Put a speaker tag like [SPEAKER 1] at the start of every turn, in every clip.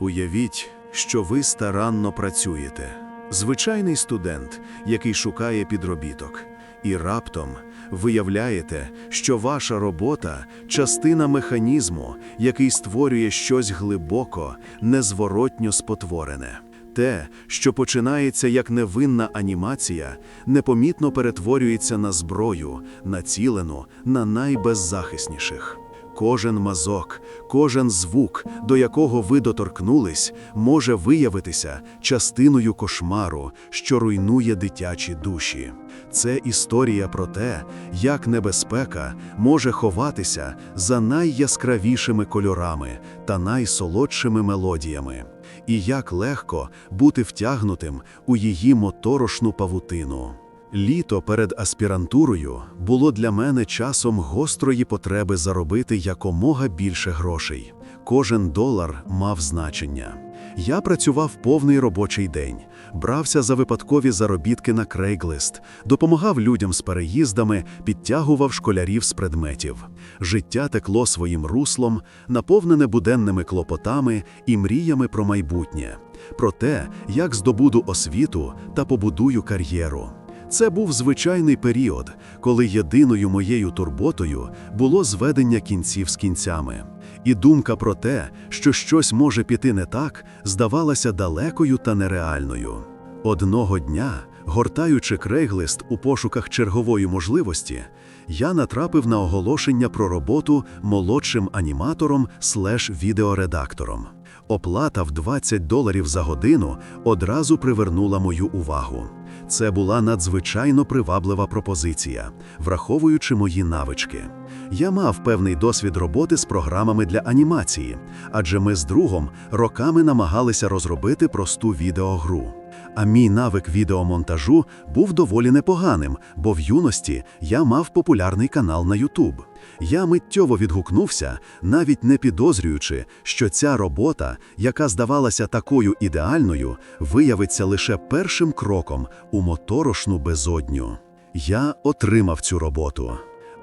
[SPEAKER 1] Уявіть, що ви старанно працюєте. Звичайний студент, який шукає підробіток. І раптом виявляєте, що ваша робота частина механізму, який створює щось глибоко, незворотньо спотворене. Те, що починається як невинна анімація, непомітно перетворюється на зброю, націлену на найбеззахисніших. Кожен мазок, кожен звук, до якого ви доторкнулись, може виявитися частиною кошмару, що руйнує дитячі душі. Це історія про те, як небезпека може ховатися за найяскравішими кольорами та найсолодшими мелодіями, і як легко бути втягнутим у її моторошну павутину. Літо перед аспірантурою було для мене часом гострої потреби заробити якомога більше грошей. Кожен долар мав значення. Я працював повний робочий день, брався за випадкові заробітки на Craigslist, допомагав людям з переїздами, підтягував школярів з предметів. Життя текло своїм руслом, наповнене буденними клопотами і мріями про майбутнє, про те, як здобуду освіту та побудую кар'єру. Це був звичайний період, коли єдиною моєю турботою було зведення кінців з кінцями. І думка про те, що щось може піти не так, здавалася далекою та нереальною. Одного дня, гортаючи крейглист у пошуках чергової можливості, я натрапив на оголошення про роботу молодшим аніматором слеш відеоредактором. Оплата в 20 доларів за годину одразу привернула мою увагу. Це була надзвичайно приваблива пропозиція, враховуючи мої навички. Я мав певний досвід роботи з програмами для анімації, адже ми з другом роками намагалися розробити просту відеогру. А мій навик відеомонтажу був доволі непоганим, бо в юності я мав популярний канал на YouTube. Я миттєво відгукнувся, навіть не підозрюючи, що ця робота, яка здавалася такою ідеальною, виявиться лише першим кроком у моторошну безодню. Я отримав цю роботу.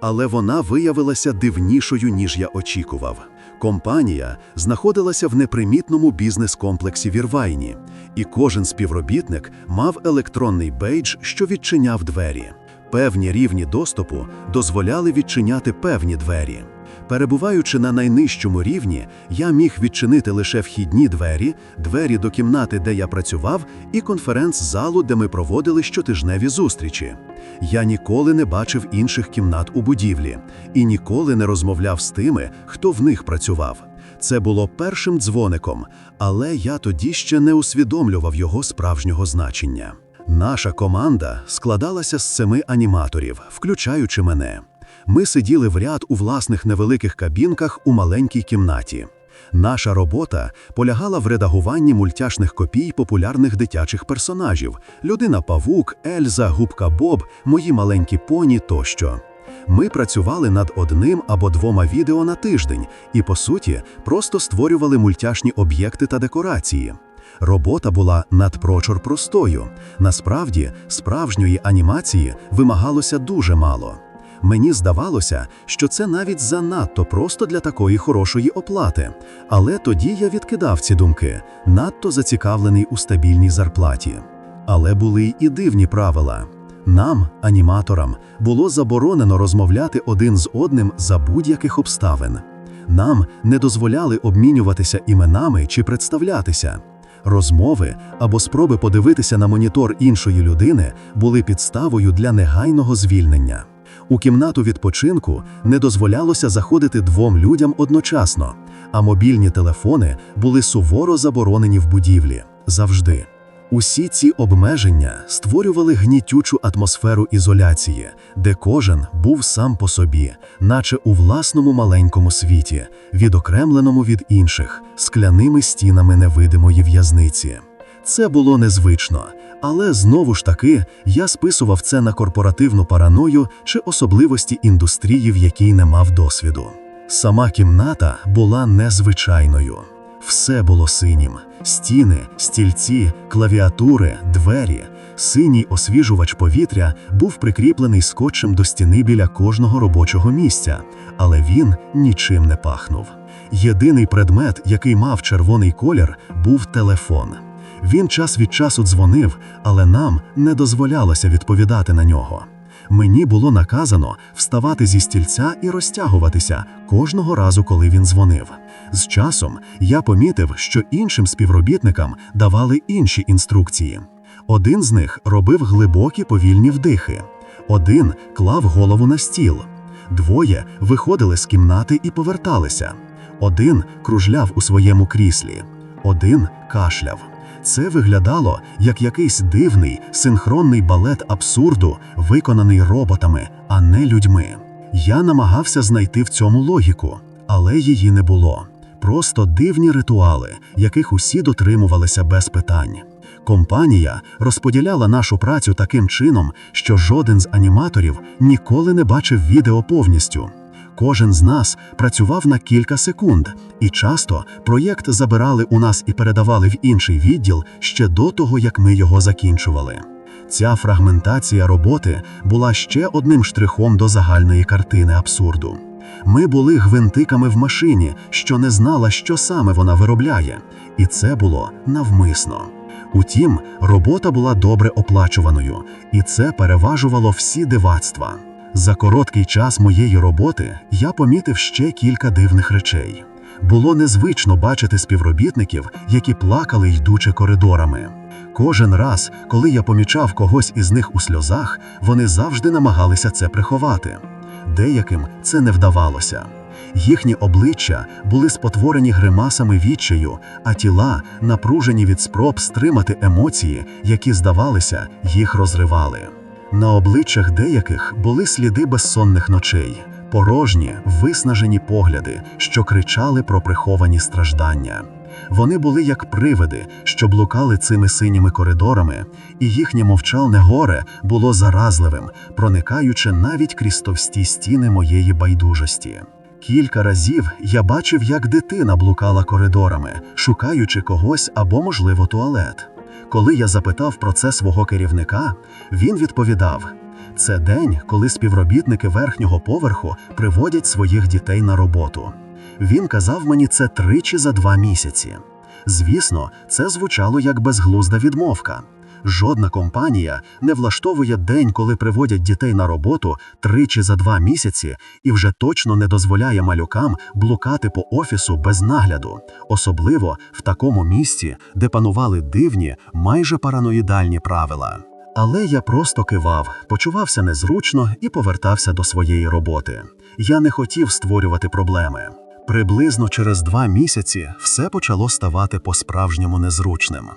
[SPEAKER 1] Але вона виявилася дивнішою, ніж я очікував. Компанія знаходилася в непримітному бізнес-комплексі в Ірвайні, і кожен співробітник мав електронний бейдж, що відчиняв двері. Певні рівні доступу дозволяли відчиняти певні двері. Перебуваючи на найнижчому рівні, я міг відчинити лише вхідні двері, двері до кімнати, де я працював, і конференц-залу, де ми проводили щотижневі зустрічі. Я ніколи не бачив інших кімнат у будівлі і ніколи не розмовляв з тими, хто в них працював. Це було першим дзвоником, але я тоді ще не усвідомлював його справжнього значення. Наша команда складалася з семи аніматорів, включаючи мене. Ми сиділи в ряд у власних невеликих кабінках у маленькій кімнаті. Наша робота полягала в редагуванні мультяшних копій популярних дитячих персонажів: людина Павук, Ельза, Губка Боб, мої маленькі поні тощо. Ми працювали над одним або двома відео на тиждень і, по суті, просто створювали мультяшні об'єкти та декорації. Робота була надпрочур простою. Насправді, справжньої анімації вимагалося дуже мало. Мені здавалося, що це навіть занадто просто для такої хорошої оплати. Але тоді я відкидав ці думки, надто зацікавлений у стабільній зарплаті. Але були і дивні правила. Нам, аніматорам, було заборонено розмовляти один з одним за будь-яких обставин. Нам не дозволяли обмінюватися іменами чи представлятися. Розмови або спроби подивитися на монітор іншої людини були підставою для негайного звільнення. У кімнату відпочинку не дозволялося заходити двом людям одночасно, а мобільні телефони були суворо заборонені в будівлі завжди. Усі ці обмеження створювали гнітючу атмосферу ізоляції, де кожен був сам по собі, наче у власному маленькому світі, відокремленому від інших, скляними стінами невидимої в'язниці. Це було незвично, але знову ж таки я списував це на корпоративну параною чи особливості індустрії, в якій не мав досвіду. Сама кімната була незвичайною.
[SPEAKER 2] Все було синім: стіни, стільці, клавіатури, двері. Синій освіжувач повітря був прикріплений скотчем до стіни біля кожного робочого місця, але він нічим не пахнув. Єдиний предмет, який мав червоний колір, був телефон. Він час від часу дзвонив, але нам не дозволялося відповідати на нього. Мені було наказано вставати зі стільця і розтягуватися кожного разу, коли він дзвонив. З часом я помітив, що іншим співробітникам давали інші інструкції. Один з них робив глибокі повільні вдихи, один клав голову на стіл, двоє виходили з кімнати і поверталися. Один кружляв у своєму кріслі, один кашляв. Це виглядало як якийсь дивний синхронний балет абсурду, виконаний роботами, а не людьми. Я намагався знайти в цьому логіку, але її не було. Просто дивні ритуали, яких усі дотримувалися без питань. Компанія розподіляла нашу працю таким чином, що жоден з аніматорів ніколи не бачив відео повністю. Кожен з нас працював на кілька секунд, і часто проєкт забирали у нас і передавали в інший відділ ще до того, як ми його закінчували. Ця фрагментація роботи була ще одним штрихом до загальної картини абсурду. Ми були гвинтиками в машині, що не знала, що саме вона виробляє, і це було навмисно. Утім, робота була добре оплачуваною, і це переважувало всі дивацтва. За короткий час моєї роботи я помітив ще кілька дивних речей. Було незвично бачити співробітників, які плакали, йдучи коридорами. Кожен раз, коли я помічав когось із них у сльозах, вони завжди намагалися це приховати. Деяким це не вдавалося. Їхні обличчя були спотворені гримасами відчаю, а тіла напружені від спроб стримати емоції, які, здавалося, їх розривали. На обличчях деяких були сліди безсонних ночей, порожні, виснажені погляди, що кричали про приховані страждання. Вони були як привиди, що блукали цими синіми коридорами, і їхнє мовчалне горе було заразливим, проникаючи навіть крізь товсті стіни моєї байдужості. Кілька разів я бачив, як дитина блукала коридорами, шукаючи когось або, можливо, туалет. Коли я запитав про це свого керівника, він відповідав: це день, коли співробітники верхнього поверху приводять своїх дітей на роботу. Він казав мені це тричі за два місяці. Звісно, це звучало як безглузда відмовка. Жодна компанія не влаштовує день, коли приводять дітей на роботу тричі за два місяці, і вже точно не дозволяє малюкам блукати по офісу без нагляду, особливо в такому місці, де панували дивні, майже параноїдальні правила. Але я просто кивав, почувався незручно і повертався до своєї роботи. Я не хотів створювати проблеми. Приблизно через два місяці все почало ставати по-справжньому незручним.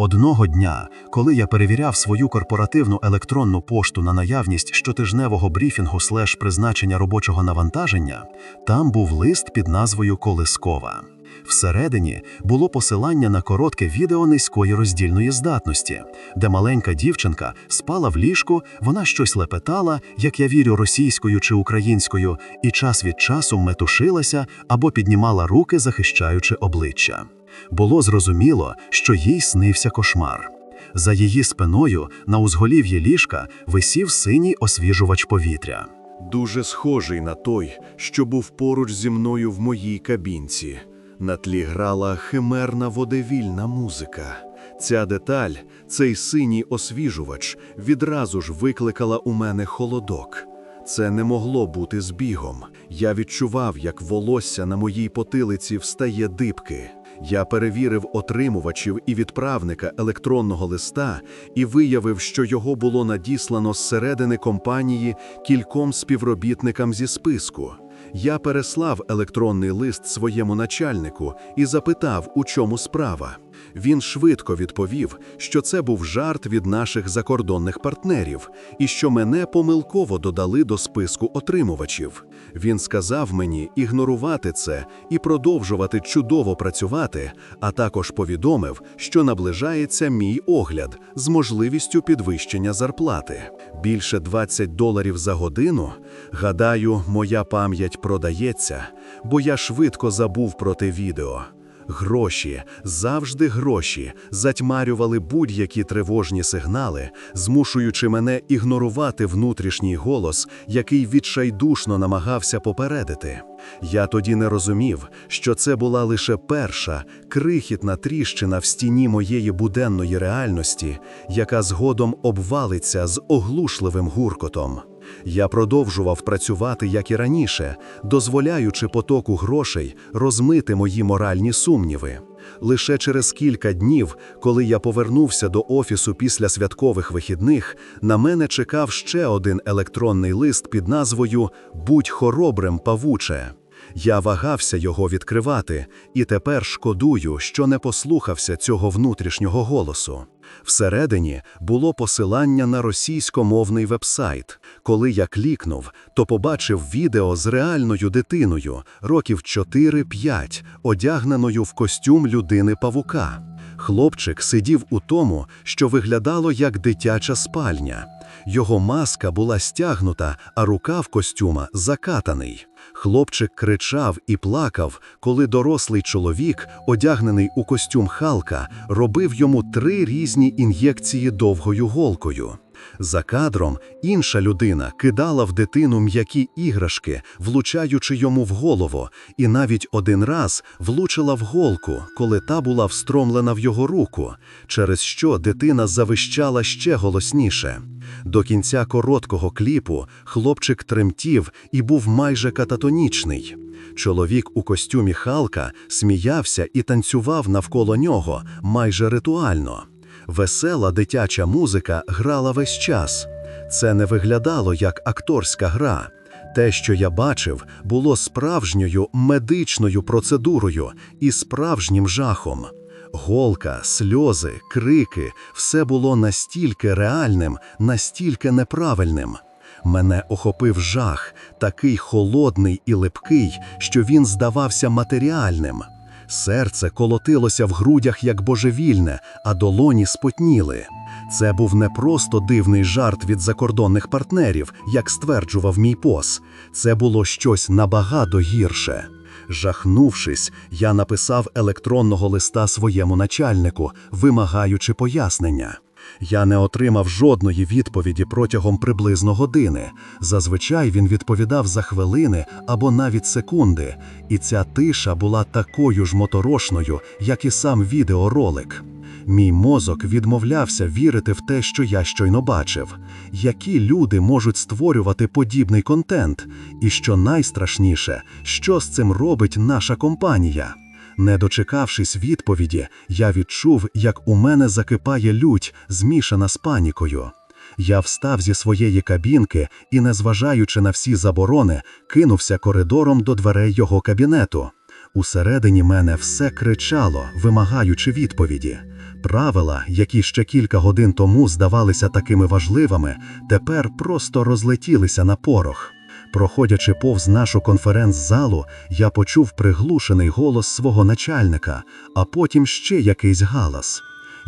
[SPEAKER 2] Одного дня, коли я перевіряв свою корпоративну електронну пошту на наявність щотижневого брифінгу слеш призначення робочого навантаження, там був лист під назвою Колискова. Всередині було посилання на коротке відео низької роздільної здатності, де маленька дівчинка спала в ліжку, вона щось лепетала, як я вірю, російською чи українською, і час від часу метушилася або піднімала руки, захищаючи обличчя. Було зрозуміло, що їй снився кошмар. За її спиною на узголів'ї ліжка висів синій освіжувач повітря.
[SPEAKER 1] Дуже схожий на той, що був поруч зі мною в моїй кабінці. На тлі грала химерна водевільна музика. Ця деталь, цей синій освіжувач, відразу ж викликала у мене холодок. Це не могло бути збігом. Я відчував, як волосся на моїй потилиці встає дибки. Я перевірив отримувачів і відправника електронного листа і виявив, що його було надіслано зсередини компанії кільком співробітникам зі списку. Я переслав електронний лист своєму начальнику і запитав, у чому справа. Він швидко відповів, що це був жарт від наших закордонних партнерів і що мене помилково додали до списку отримувачів. Він сказав мені ігнорувати це і продовжувати чудово працювати, а також повідомив, що наближається мій огляд з можливістю підвищення зарплати. Більше 20 доларів за годину. Гадаю, моя пам'ять продається, бо я швидко забув про те відео. Гроші, завжди гроші, затьмарювали будь-які тривожні сигнали, змушуючи мене ігнорувати внутрішній голос, який відчайдушно намагався попередити. Я тоді не розумів, що це була лише перша крихітна тріщина в стіні моєї буденної реальності, яка згодом обвалиться з оглушливим гуркотом. Я продовжував працювати, як і раніше, дозволяючи потоку грошей розмити мої моральні сумніви. Лише через кілька днів, коли я повернувся до офісу після святкових вихідних, на мене чекав ще один електронний лист під назвою Будь хоробрим, павуче. Я вагався його відкривати, і тепер шкодую, що не послухався цього внутрішнього голосу. Всередині було посилання на російськомовний вебсайт. Коли я клікнув, то побачив відео з реальною дитиною, років 4-5, одягненою в костюм людини-павука. Хлопчик сидів у тому, що виглядало як дитяча спальня. Його маска була стягнута, а рукав костюма закатаний. Хлопчик кричав і плакав, коли дорослий чоловік, одягнений у костюм Халка, робив йому три різні ін'єкції довгою голкою. За кадром інша людина кидала в дитину м'які іграшки, влучаючи йому в голову, і навіть один раз влучила в голку, коли та була встромлена в його руку, через що дитина завищала ще голосніше. До кінця короткого кліпу хлопчик тремтів і був майже кататонічний. Чоловік у костюмі Халка сміявся і танцював навколо нього майже ритуально. Весела дитяча музика грала весь час. Це не виглядало як акторська гра. Те, що я бачив, було справжньою медичною процедурою і справжнім жахом. Голка, сльози, крики все було настільки реальним, настільки неправильним. Мене охопив жах, такий холодний і липкий, що він здавався матеріальним. Серце колотилося в грудях як божевільне, а долоні спотніли. Це був не просто дивний жарт від закордонних партнерів, як стверджував мій пос. Це було щось набагато гірше. Жахнувшись, я написав електронного листа своєму начальнику, вимагаючи пояснення. Я не отримав жодної відповіді протягом приблизно години. Зазвичай він відповідав за хвилини або навіть секунди, і ця тиша була такою ж моторошною, як і сам відеоролик. Мій мозок відмовлявся вірити в те, що я щойно бачив. Які люди можуть створювати подібний контент? І що найстрашніше, що з цим робить наша компанія? Не дочекавшись відповіді, я відчув, як у мене закипає лють, змішана з панікою. Я встав зі своєї кабінки і, незважаючи на всі заборони, кинувся коридором до дверей його кабінету. Усередині мене все кричало, вимагаючи відповіді. Правила, які ще кілька годин тому здавалися такими важливими, тепер просто розлетілися на порох. Проходячи повз нашу конференц-залу, я почув приглушений голос свого начальника, а потім ще якийсь галас.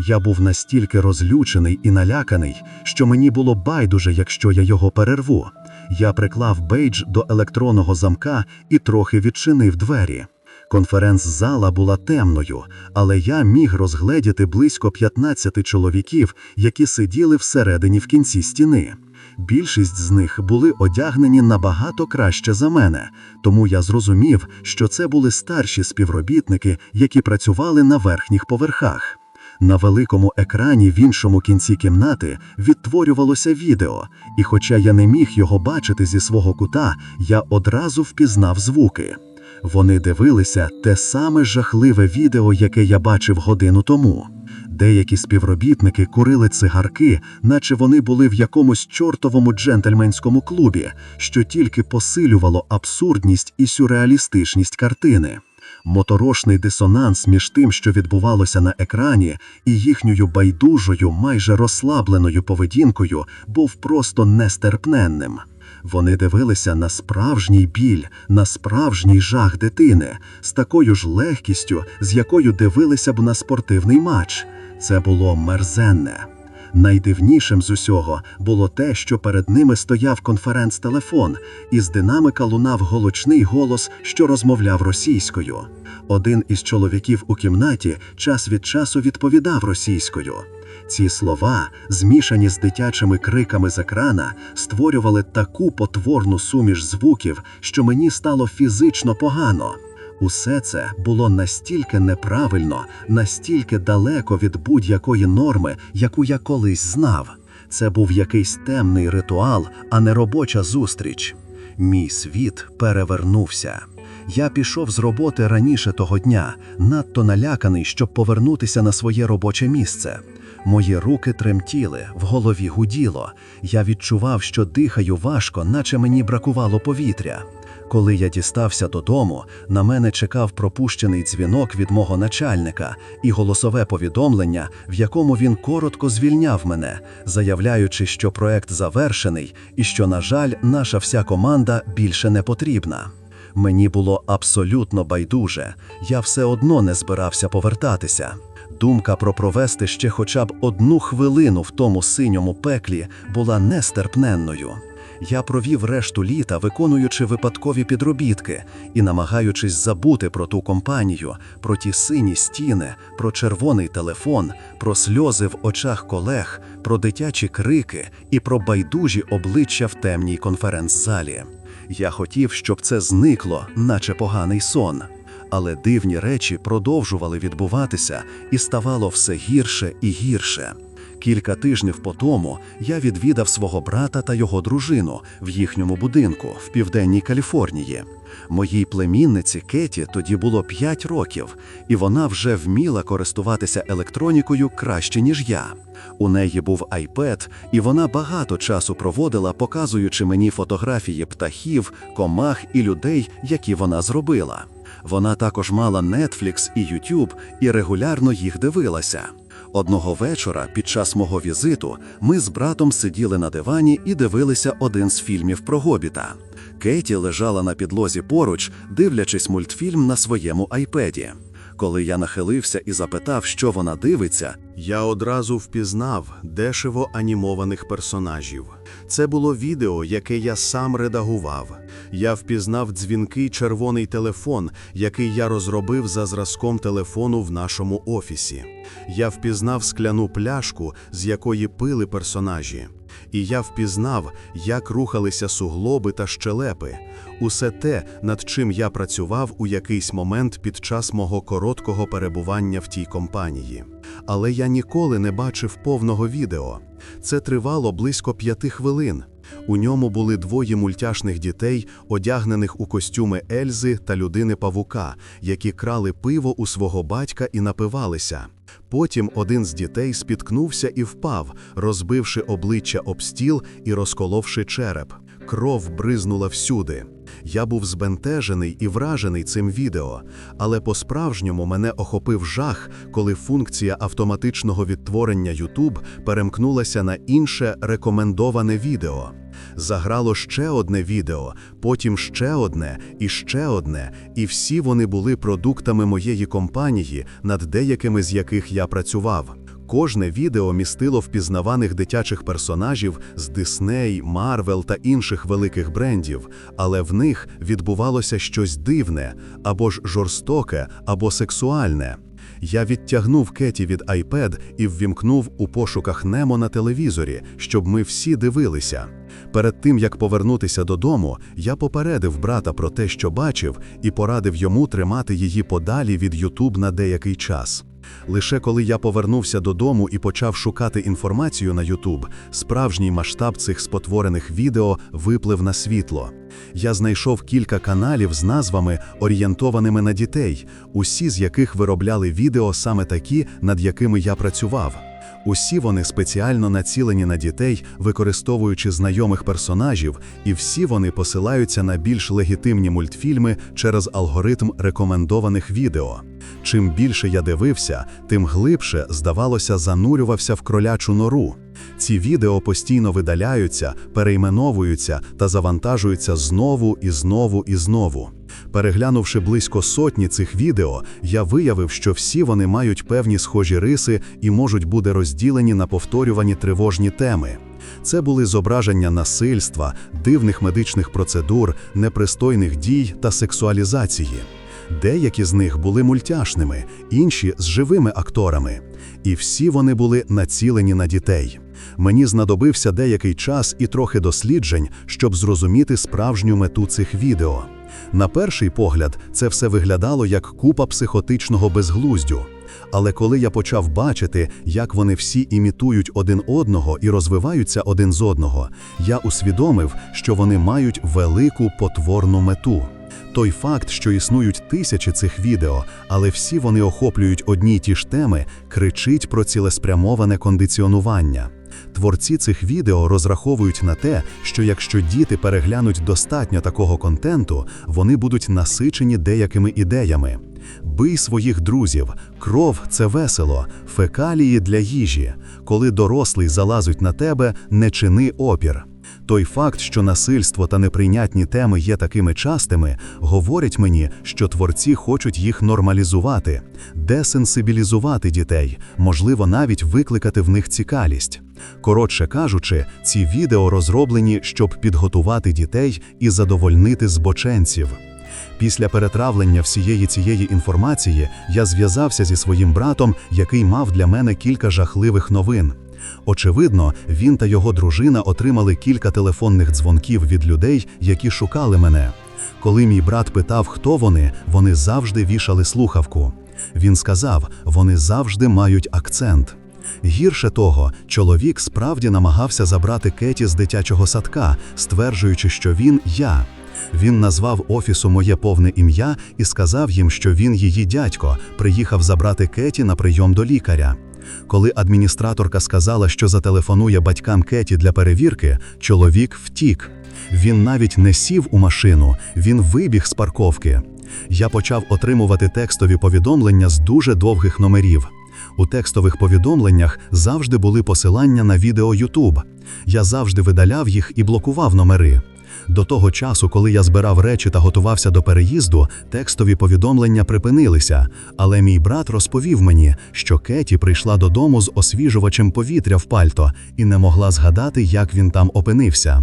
[SPEAKER 1] Я був настільки розлючений і наляканий, що мені було байдуже, якщо я його перерву. Я приклав бейдж до електронного замка і трохи відчинив двері. Конференц-зала була темною, але я міг розгледіти близько 15 чоловіків, які сиділи всередині в кінці стіни. Більшість з них були одягнені набагато краще за мене, тому я зрозумів, що це були старші співробітники, які працювали на верхніх поверхах. На великому екрані в іншому кінці кімнати відтворювалося відео, і хоча я не міг його бачити зі свого кута, я одразу впізнав звуки. Вони дивилися те саме жахливе відео, яке я бачив годину тому. Деякі співробітники курили цигарки, наче вони були в якомусь чортовому джентльменському клубі, що тільки посилювало абсурдність і сюрреалістичність картини. Моторошний дисонанс між тим, що відбувалося на екрані, і їхньою байдужою, майже розслабленою поведінкою, був просто нестерпненним. Вони дивилися на справжній біль, на справжній жах дитини, з такою ж легкістю, з якою дивилися б на спортивний матч. Це було мерзенне. Найдивнішим з усього було те, що перед ними стояв конференц-телефон, і з динамика лунав голочний голос, що розмовляв російською.
[SPEAKER 2] Один із чоловіків у кімнаті час від часу відповідав російською. Ці слова, змішані з дитячими криками з екрана, створювали таку потворну суміш звуків, що мені стало фізично погано. Усе це було настільки неправильно, настільки далеко від будь-якої норми, яку я колись знав. Це був якийсь темний ритуал, а не робоча зустріч. Мій світ перевернувся. Я пішов з роботи раніше того дня, надто наляканий, щоб повернутися на своє робоче місце. Мої руки тремтіли, в голові гуділо. Я відчував, що дихаю важко, наче мені бракувало повітря. Коли я дістався додому, на мене чекав пропущений дзвінок від мого начальника і голосове повідомлення, в якому він коротко звільняв мене, заявляючи, що проект завершений і що, на жаль, наша вся команда більше не потрібна. Мені було абсолютно байдуже, я все одно не збирався повертатися. Думка про провести ще хоча б одну хвилину в тому синьому пеклі була нестерпненною. Я провів решту літа, виконуючи випадкові підробітки і намагаючись забути про ту компанію, про ті сині стіни, про червоний телефон, про сльози в очах колег, про дитячі крики і про байдужі обличчя в темній конференц-залі. Я хотів, щоб це зникло, наче поганий сон. Але дивні речі продовжували відбуватися, і ставало все гірше і гірше. Кілька тижнів по тому я відвідав свого брата та його дружину в їхньому будинку в південній Каліфорнії. Моїй племінниці Кеті тоді було 5 років, і вона вже вміла користуватися електронікою краще, ніж я. У неї був iPad, і вона багато часу проводила, показуючи мені фотографії птахів, комах і людей, які вона зробила. Вона також мала Netflix і YouTube і регулярно їх дивилася. Одного вечора, під час мого візиту, ми з братом сиділи на дивані і дивилися один з фільмів про гобіта. Кейті лежала на підлозі поруч, дивлячись мультфільм на своєму айпеді. Коли я нахилився і запитав, що вона дивиться,
[SPEAKER 1] Я одразу впізнав дешево анімованих персонажів. Це було відео, яке я сам редагував. Я впізнав дзвінкий червоний телефон, який я розробив за зразком телефону в нашому офісі. Я впізнав скляну пляшку, з якої пили персонажі. І я впізнав, як рухалися суглоби та щелепи. Усе те, над чим я працював у якийсь момент під час мого короткого перебування в тій компанії. Але я ніколи не бачив повного відео. Це тривало близько п'яти хвилин. У ньому були двоє мультяшних дітей, одягнених у костюми Ельзи та людини павука, які крали пиво у свого батька і напивалися. Потім один з дітей спіткнувся і впав, розбивши обличчя об стіл і розколовши череп. Кров бризнула всюди. Я був збентежений і вражений цим відео, але по-справжньому мене охопив жах, коли функція автоматичного відтворення YouTube перемкнулася на інше рекомендоване відео. Заграло ще одне відео, потім ще одне і ще одне, і всі вони були продуктами моєї компанії, над деякими з яких я працював. Кожне відео містило впізнаваних дитячих персонажів з Disney, Marvel та інших великих брендів, але в них відбувалося щось дивне, або ж жорстоке, або сексуальне. Я відтягнув Кеті від iPad і ввімкнув у пошуках Немо на телевізорі, щоб ми всі дивилися. Перед тим як повернутися додому, я попередив брата про те, що бачив, і порадив йому тримати її подалі від Ютуб на деякий час. Лише коли я повернувся додому і почав шукати інформацію на Ютуб, справжній масштаб цих спотворених відео виплив на світло. Я знайшов кілька каналів з назвами, орієнтованими на дітей, усі з яких виробляли відео саме такі, над якими я працював. Усі вони спеціально націлені на дітей, використовуючи знайомих персонажів, і всі вони посилаються на більш легітимні мультфільми через алгоритм рекомендованих відео. Чим більше я дивився, тим глибше, здавалося, занурювався в кролячу нору. Ці відео постійно видаляються, перейменовуються та завантажуються знову і знову і знову. Переглянувши близько сотні цих відео, я виявив, що всі вони мають певні схожі риси і можуть бути розділені на повторювані тривожні теми. Це були зображення насильства, дивних медичних процедур, непристойних дій та сексуалізації. Деякі з них були мультяшними, інші з живими акторами. І всі вони були націлені на дітей. Мені знадобився деякий час і трохи досліджень, щоб зрозуміти справжню мету цих відео. На перший погляд, це все виглядало як купа психотичного безглуздю. Але коли я почав бачити, як вони всі імітують один одного і розвиваються один з одного, я усвідомив, що вони мають велику потворну мету. Той факт, що існують тисячі цих відео, але всі вони охоплюють одні й ті ж теми, кричить про цілеспрямоване кондиціонування. Творці цих відео розраховують на те, що якщо діти переглянуть достатньо такого контенту, вони будуть насичені деякими ідеями. Бий своїх друзів, кров це весело, фекалії для їжі. Коли дорослий залазить на тебе, не чини опір. Той факт, що насильство та неприйнятні теми є такими частими, говорить мені, що творці хочуть їх нормалізувати, десенсибілізувати дітей, можливо, навіть викликати в них цікавість. Коротше кажучи, ці відео розроблені, щоб підготувати дітей і задовольнити збоченців. Після перетравлення всієї цієї інформації я зв'язався зі своїм братом, який мав для мене кілька жахливих новин. Очевидно, він та його дружина отримали кілька телефонних дзвонків від людей, які шукали мене. Коли мій брат питав, хто вони, вони завжди вішали слухавку. Він сказав, вони завжди мають акцент. Гірше того, чоловік справді намагався забрати Кеті з дитячого садка, стверджуючи, що він я. Він назвав офісу моє повне ім'я і сказав їм, що він її дядько, приїхав забрати Кеті на прийом до лікаря. Коли адміністраторка сказала, що зателефонує батькам Кеті для перевірки, чоловік втік. Він навіть не сів у машину, він вибіг з парковки. Я почав отримувати текстові повідомлення з дуже довгих номерів. У текстових повідомленнях завжди були посилання на відео YouTube. Я завжди видаляв їх і блокував номери. До того часу, коли я збирав речі та готувався до переїзду, текстові повідомлення припинилися. Але мій брат розповів мені, що Кеті прийшла додому з освіжувачем повітря в пальто і не могла згадати, як він там опинився.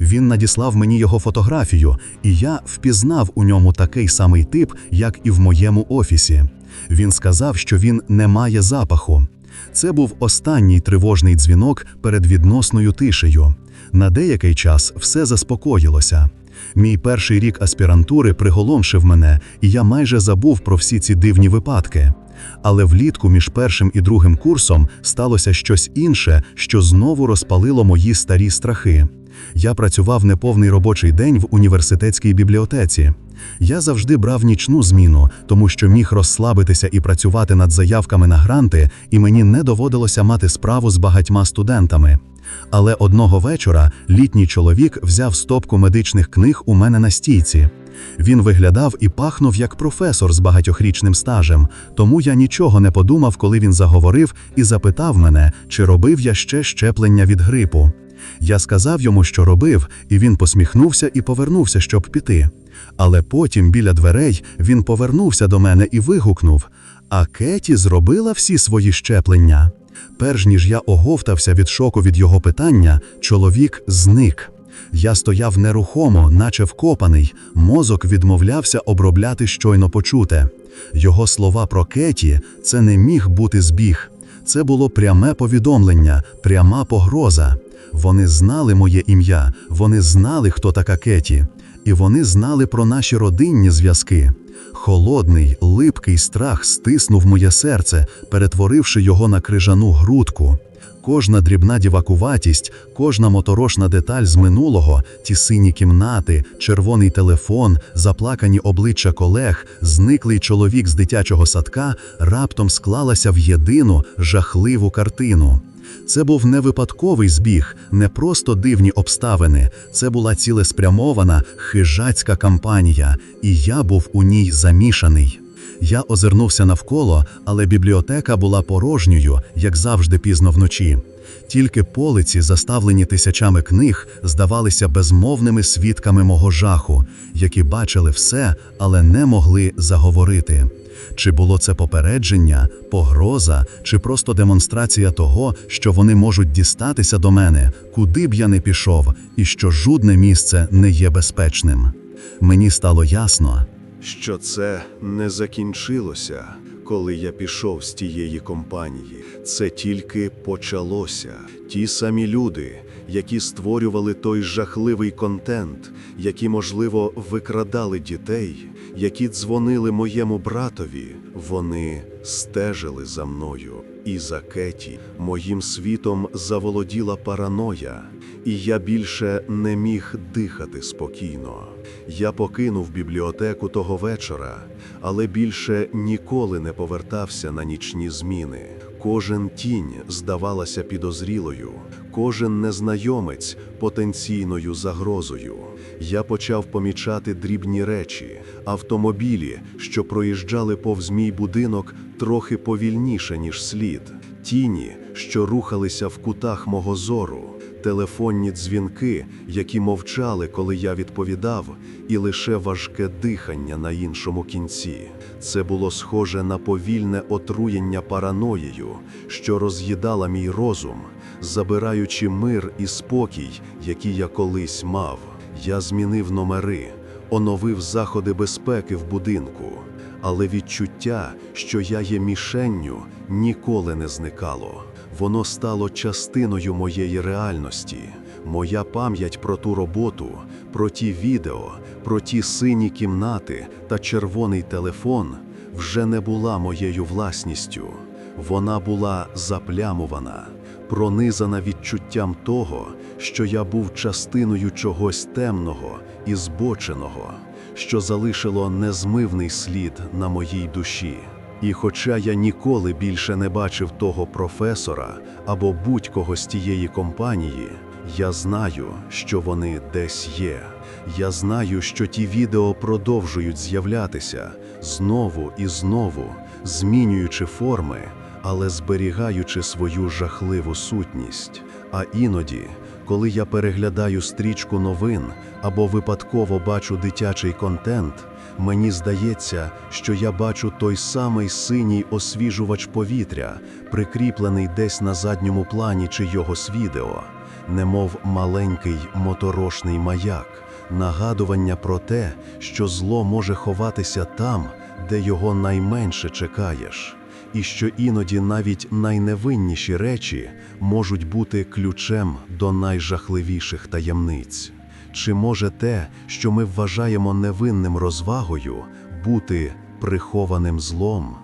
[SPEAKER 1] Він надіслав мені його фотографію, і я впізнав у ньому такий самий тип, як і в моєму офісі. Він сказав, що він не має запаху. Це був останній тривожний дзвінок перед відносною тишею. На деякий час все заспокоїлося. Мій перший рік аспірантури приголомшив мене, і я майже забув про всі ці дивні випадки. Але влітку між першим і другим курсом сталося щось інше, що знову розпалило мої старі страхи. Я працював неповний робочий день в університетській бібліотеці. Я завжди брав нічну зміну, тому що міг розслабитися і працювати над заявками на гранти, і мені не доводилося мати справу з багатьма студентами. Але одного вечора літній чоловік взяв стопку медичних книг у мене на стійці. Він виглядав і пахнув як професор з багатьохрічним стажем, тому я нічого не подумав, коли він заговорив і запитав мене, чи робив я ще щеплення від грипу. Я сказав йому, що робив, і він посміхнувся і повернувся, щоб піти. Але потім, біля дверей, він повернувся до мене і вигукнув: А Кеті зробила всі свої щеплення. Перш ніж я оговтався від шоку від його питання, чоловік зник. Я стояв нерухомо, наче вкопаний, мозок відмовлявся обробляти щойно почуте. Його слова про Кеті це не міг бути збіг. Це було пряме повідомлення, пряма погроза. Вони знали моє ім'я, вони знали, хто така Кеті, і вони знали про наші родинні зв'язки. Холодний, липкий страх стиснув моє серце, перетворивши його на крижану грудку. Кожна дрібна дівакуватість, кожна моторошна деталь з минулого, ті сині кімнати, червоний телефон, заплакані обличчя колег, зниклий чоловік з дитячого садка раптом склалася в єдину жахливу картину. Це був не випадковий збіг, не просто дивні обставини. Це була цілеспрямована хижацька кампанія, і я був у ній замішаний. Я озирнувся навколо, але бібліотека була порожньою, як завжди пізно вночі. Тільки полиці, заставлені тисячами книг, здавалися безмовними свідками мого жаху, які бачили все, але не могли заговорити. Чи було це попередження, погроза, чи просто демонстрація того, що вони можуть дістатися до мене, куди б я не пішов, і що жодне місце не є безпечним? Мені стало ясно, що це не закінчилося, коли я пішов з тієї компанії. Це тільки почалося. Ті самі люди, які створювали той жахливий контент, які, можливо, викрадали дітей, які дзвонили моєму братові, вони стежили за мною. І за Кеті моїм світом заволоділа параноя, і я більше не міг дихати спокійно. Я покинув бібліотеку того вечора, але більше ніколи не повертався на нічні зміни. Кожен тінь здавалася підозрілою, кожен незнайомець потенційною загрозою. Я почав помічати дрібні речі, автомобілі, що проїжджали повз мій будинок трохи повільніше, ніж слід, тіні, що рухалися в кутах мого зору, телефонні дзвінки, які мовчали, коли я відповідав, і лише важке дихання на іншому кінці. Це було схоже на повільне отруєння параноєю, що роз'їдала мій розум, забираючи мир і спокій, які я колись мав. Я змінив номери, оновив заходи безпеки в будинку, але відчуття, що я є мішенню, ніколи не зникало. Воно стало частиною моєї реальності. Моя пам'ять про ту роботу, про ті відео, про ті сині кімнати та червоний телефон вже не була моєю власністю. Вона була заплямована, пронизана відчуттям того, що я був частиною чогось темного і збоченого, що залишило незмивний слід на моїй душі. І хоча я ніколи більше не бачив того професора або будь-кого з тієї компанії, я знаю, що вони десь є. Я знаю, що ті відео продовжують з'являтися знову і знову, змінюючи форми, але зберігаючи свою жахливу сутність. А іноді, коли я переглядаю стрічку новин або випадково бачу дитячий контент, мені здається, що я бачу той самий синій освіжувач повітря, прикріплений десь на задньому плані чийогось відео, немов маленький моторошний маяк, нагадування про те, що зло може ховатися там, де його найменше чекаєш. І що іноді навіть найневинніші речі можуть бути ключем до найжахливіших таємниць. Чи може те, що ми вважаємо невинним розвагою, бути прихованим злом?